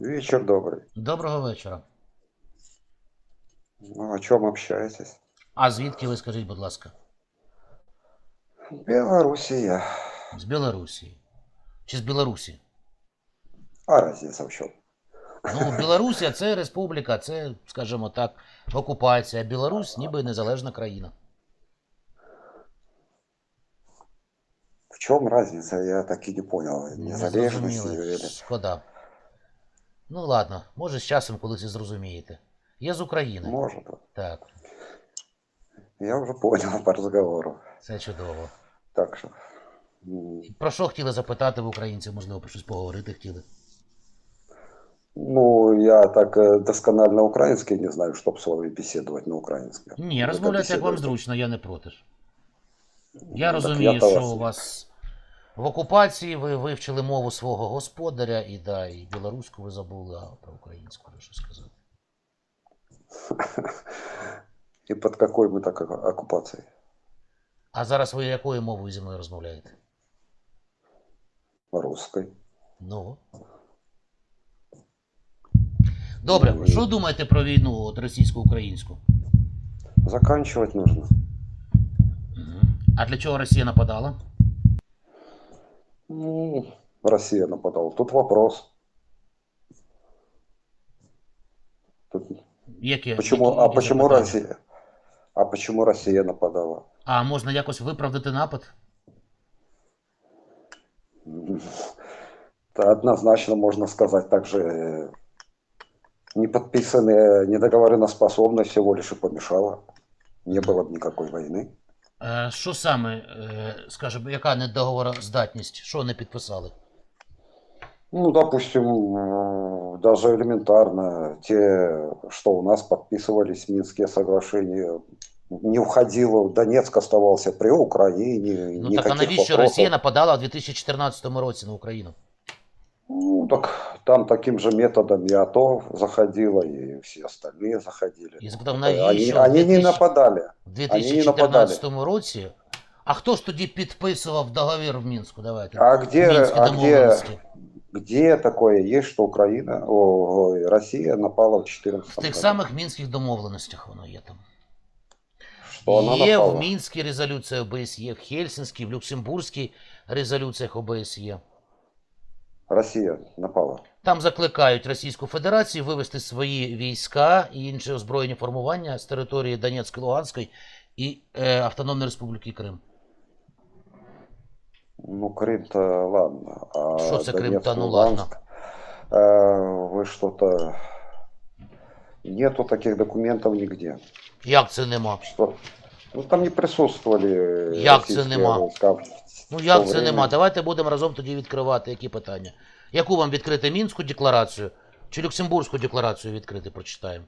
Вечер добрый. Доброго вечора. Ну, о чем общаетесь? А звідки ви скажіть, будь ласка? Белоруссия. З Білорусі. Чи з Білорусі? А разница в чем? Ну, Білорусія це республіка, це, скажімо так, окупація. Білорусь ніби незалежна країна. В чем разница? Я так и не понял. Не Незалежность или... Шкода. Ну ладно, може з часом колись і зрозумієте. Я з України. Может. Так, Я уже понял по разговору. це чудово. Так что... м, Про що хотіли запитати в українців, можливо, про щось поговорити хотіли. Ну, я так э, досконально украинский не знаю, чтобы с вами беседовать на украинском. Ні, Это розмовляйте, як вам беседовать. зручно, я не проти. ж. Я Ну, так розумію, я-то що вас- у вас в окупації ви вивчили мову свого господаря, і да, і білоруську ви забули, а про українську що сказати. И под какой мы так оку- оккупацией? А зараз ви якою мовою зі мною розмовляєте? Русской. Ну. Добре, Ну, що думаєте про війну от російсько-українську? Заканчивать нужно. А для чого Росія нападала? Ну, Россия нападала. Тут вопрос. Тут Яке, Почему, які- а які почему запитання? Россия? А почему Россия нападала? А можна якось виправдати напад? Однозначно можно сказать также э, не подписанные недоговоры на способность всего лишь и помешало. Не было бы никакой войны. Е, Що саме, е, скажімо, яка недоговороздатність? Що не підписали? Ну, допустим, даже элементарно те, что у нас подписывались Минские соглашения, не входило, Донецк оставался при Украине, Ну так а навіщо вопросов. Росія нападала у 2014 році на Україну? Ну, так там таким же методом и АТО заходило, и все остальные заходили. Я запитав, Они, навіщо они в не 2000 нападали. в Вони не 2014 році? А хто ж тоді підписував договір в Мінську? Давайте. А где, Мінські а где, домовленості. где такое есть, что Украина, о, ой, Россия напала в 2014 В тих году? самих мінських домовленостях воно є там. Что она Є напала? в Мінській резолюції ОБСЄ, в Хельсінській, в Люксембурзькій резолюціях ОБСЄ. Россия напала. Там закликають Російську Федерацію вивести свої війська і інші озброєні формування з території Донецької, Луганської і е, Автономної Республіки Крим. Ну, Крым-то ладно. А Что за Крым-то, Донецк, ну Луганск, э, вы что-то... Нету таких документов нигде. Як це нема? Что... Ну, там не присутствовали Як це нема? войска в Ну як це время. нема? Давайте будемо разом тоді відкривати які питання. Яку вам відкрити Мінську декларацію чи Люксембурзьку декларацію відкрити, прочитаємо?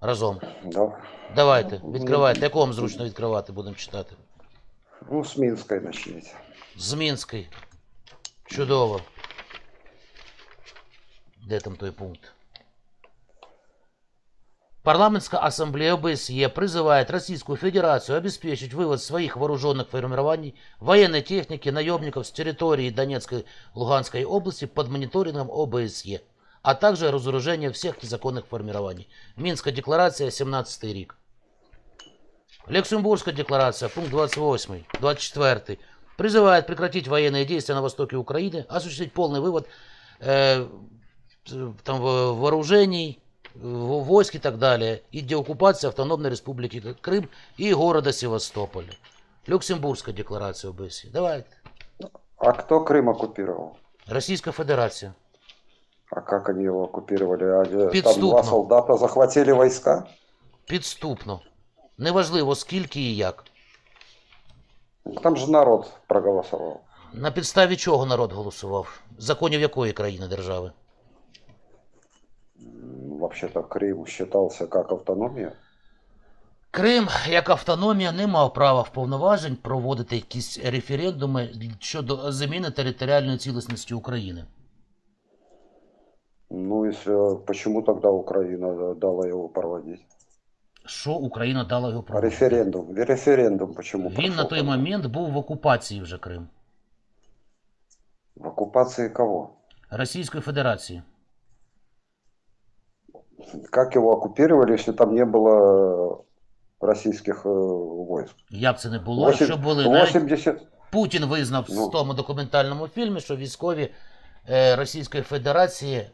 Разом. Да. Давайте, відкривайте. Яку вам зручно відкривати, будемо читати. Ну, с Минской начните. З Мінської. Чудово. Де там той пункт? Парламентская ассамблея ОБСЕ призывает Российскую Федерацию обеспечить вывод своих вооруженных формирований, военной техники, наемников с территории Донецкой Луганской области под мониторингом ОБСЕ, а также разоружение всех незаконных формирований. Минская декларация, 17 рік. Люксембургская декларация, пункт 28, 24, призывает прекратить военные действия на востоке Украины, осуществить полный вывод э, там, во- вооружений, в- войск и так далее, и деоккупация Автономной Республики Крым и города Севастополя. Люксембургская декларация ОБСЕ. Давайте. А кто Крым оккупировал? Российская Федерация. А как они его оккупировали? А, э, Там Підступно. два солдата захватили войска? Підступно. Неважливо скільки і як. Там же народ проголосовал. На підставі чого народ голосував? Законів якої країни держави? Вообще-то Крым считался как автономия. Крим як автономія не мав права вповноважень проводити якісь референдуми щодо заміни територіальної цілісності України. Ну, если почему тогда Украина дала его проводить? Що Україна дала його проводити? референдум? Референдум почему Він прошел на той момент був в окупації вже Крим В оккупации кого? Російської Федерації Как его оккупировали, если там не было российских э, войск? Як це не було? Восемь- Що були навіть 80... Путін визнав Ну. в тому документальному фільмі, що військові е, Російської Федерації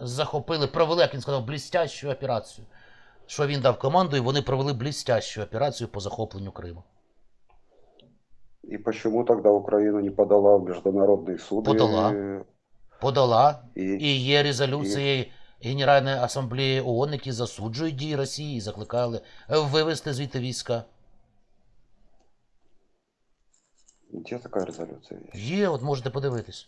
захопили, провели, як він сказав, блістящу операцію. Що він дав команду, і вони провели блістящу операцію по захопленню Криму. И почему тогда Украина не подала в международный суд? и- Подала. Подала И, і є резолюції Генеральної асамблеї ООН, які засуджують дії Росії і закликали е, вивести звідти війська. Где такая резолюция есть? Є, от можете подивитись.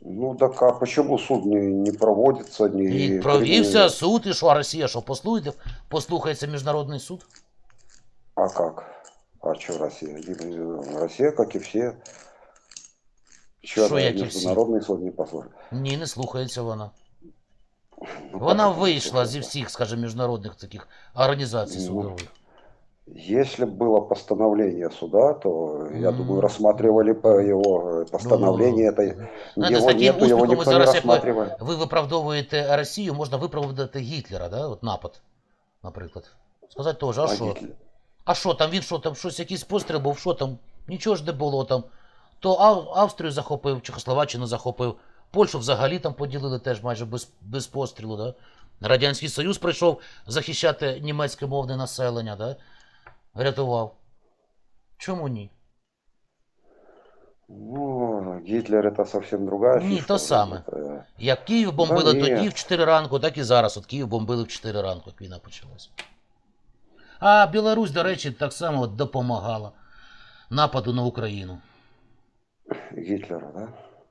Ну так а почему суд не, не проводится? Не, І провівся не- суд, і що, а Росія, що послухайте, послухається міжнародний суд? А как? А? Не- Россия, как и все. Чё Что, она як і международный суд не послушает? Ні, не слухається вона. Ну, Вона как это не вийшла слушается? зі всіх, скажімо, міжнародних таких організацій Ну, судових. Если бы было постановление суда, то, я М. думаю, рассматривали по его э, постановлению. это, Ну, Знаєте, з его таким нету, его успіхом ви никто не зараз, як ви, рассматривает. ви виправдовуєте Росію, можна виправдати Гітлера, да? От напад, наприклад. Сказати теж, а А що? Гитлер- А що там, він що там, щось, якийсь постріл був, що там? Нічого ж не було там. То Ав- Австрію захопив, Чехословаччину захопив, Польщу взагалі там поділили теж майже без, без пострілу, да? Радянський Союз прийшов захищати німецьке мовне населення, да? Рятував. Чому ні? Ну, Гитлер это совсем другая Не, фишка. то самое. Это- Як Київ бомбили ні. тоді в 4 ранку, так і зараз. От Київ бомбили в 4 ранку, як війна почалася. А Білорусь, до речі, так само допомагала нападу на Україну. Гитлера, да?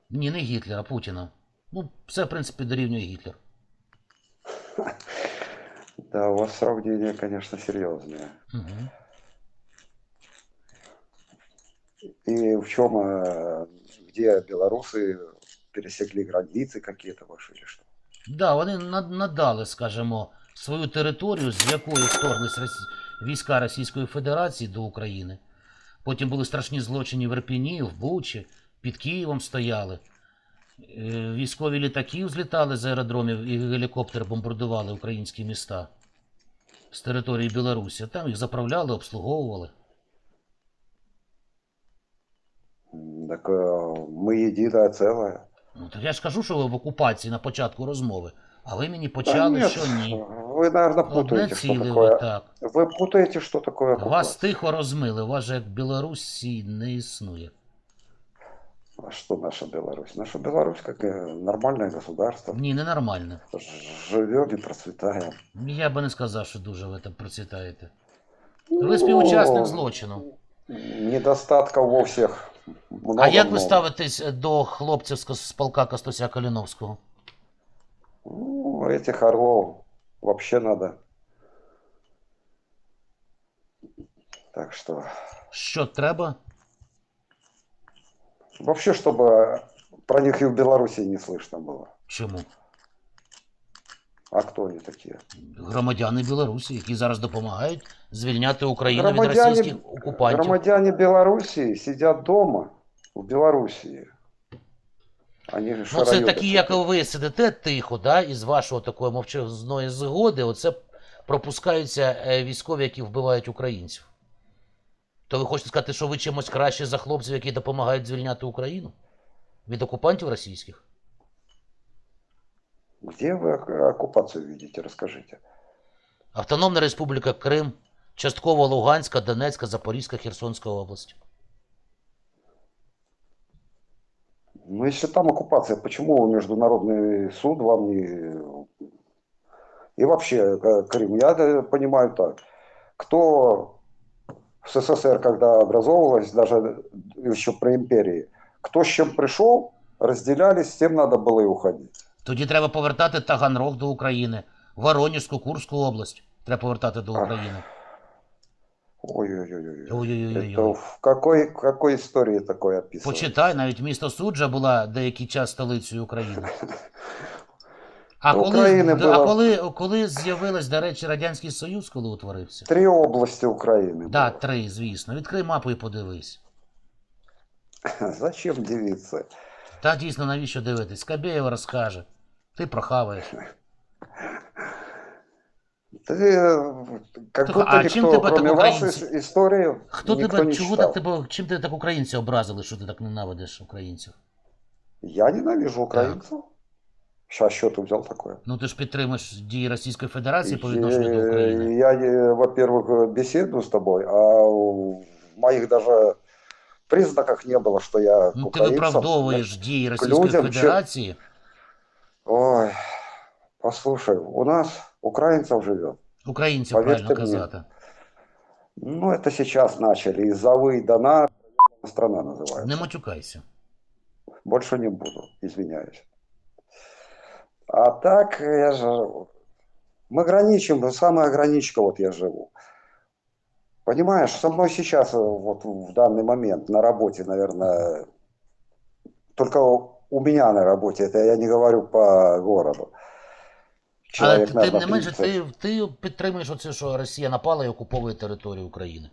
Ні, не Гітлера, Путіна. Ну, все, в принципі, дорівнює Гітлер. Да, у вас сравнение, конечно, серьезное. Угу. И в чем, э, где белорусы пересекли границы какие-то ваши или что? Да, вони над- надали, скажімо, свою територію, з якої вторглись Росі- війська Російської Федерації до України. Потім були страшні злочини в Ірпіні, в Бучі, під Києвом стояли. Е, Військові літаки взлітали з аеродромів і гелікоптери бомбардували українські міста з території Білорусі. Там їх заправляли, обслуговували. М, Так э, мы единое целое. Ну, так я ж кажу, що ви в окупації на початку розмови, а ви мені Да почали, нет, що ні. Вы, наверное, Одне путаете, что ціле, такое. так. Вы путаете, что такое Вас оккупация. тихо розмили, вас же як Білорусі не існує. А что наша Беларусь? Наша Беларусь как э, нормальное государство. Ні, ненормально. Живем и процветаем. Я би не сказав, що дуже ви там процвітаєте. Ви співучасник злочину. Недостатков во всех много. А як ви много. ставитесь до хлопців з з полка Костуся Каліновського? Ну, этих орлов вообще надо. Так что, Що треба? вообще, чтобы про них и в Беларуси не слышно было. Чому? А кто они такие? Громадяни Білорусі, які зараз допомагають звільняти Україну від Громадяне- російських окупантів. Громадяне Белоруссии сидят дома в Белоруссии. Они Ну, це шараюгают. такі, як ви сидите тихо, да, із вашого такої мовчазної згоди, оце пропускаються е, військові, які вбивають українців. То ви хочете сказати, що ви чимось краще за хлопців, які допомагають звільняти Україну? Від окупантів російських? Где вы ок- оккупацию видите, расскажите. Автономна Республіка Крим, частково Луганська, Донецька, Запорізька, Херсонська область. Ну, если там оккупация, почему международный суд вам не... И вообще, э, Крым, я э, понимаю так, кто в СССР, когда образовывалась, даже еще при империи, кто с чем пришел, разделялись, с тем надо было и уходить. Тоді треба повертати Таганрог до України, Воронежську, Курську область. Треба повертати до України. Ой-ой-ой. Это Ой-ой-ой. в какой, в какой истории такое описано? Почитай, навіть місто Суджа була деякий час столицею України. А До коли, України а була- коли, коли з'явилась, до речі, Радянський Союз, коли утворився? Три области Украины. Да, было. три, звісно. Відкрий мапу і подивись. Зачем дивиться? Та дійсно, навіщо дивитись? Скабєєва розкаже. Ти прохаваєш. Ты, э, как Слухай, будто а чим никто, тебе так кроме вас, українці? ис- историю Хто никто тебе, не чого читал. так тебе, чим тебе так українці образили, що ти так ненавидиш українців? Я ненавижу украинцев. Сейчас счет взял такое. Ну ти ж підтримуєш дії Російської Федерації по відношенню до Э, України. Я, э, во-первых, беседую с тобой, а в моих даже признаках не было, что я к Ну ти украинцам. виправдовуєш дії Російської людям, чи- Федерації. Ой, послушай, у нас украинцев живет. Українців Повірте правильно мені. казати. Ну, это сейчас начали. Из-за вы и дана страна называется. Не матюкайся. Больше не буду, извиняюсь. А так, я же... Мы граничим, самая граничка вот я живу. Понимаешь, со мной сейчас, э, вот в данный момент на работе, наверное, только у меня на работе, это я не говорю по городу. Але Человек, тим наверное, не менше, 30. ти, ти підтримуєш оце, що Росія напала і окуповує територію України.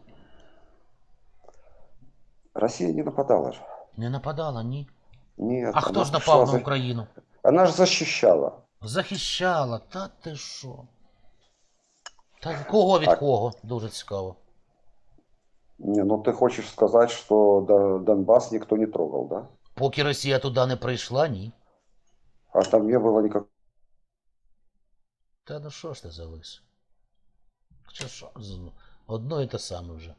Россия не нападала же. Не нападала, ні. Нет. А хто она ж пришла напав на за- Україну? Она же защищала. Захищала, та ти що? Та кого від Так. кого? Дуже цікаво. Не, ну ты хочешь сказать, что Дон- Донбасс никто не трогал, да? Поки Росія туди не прийшла, ні. А там не было никакого... Та ну що ж ти завис? Чи що? З- Одно і те саме вже.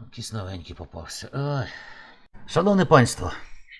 Якийсь новенький попався. Ой. Шановне панство,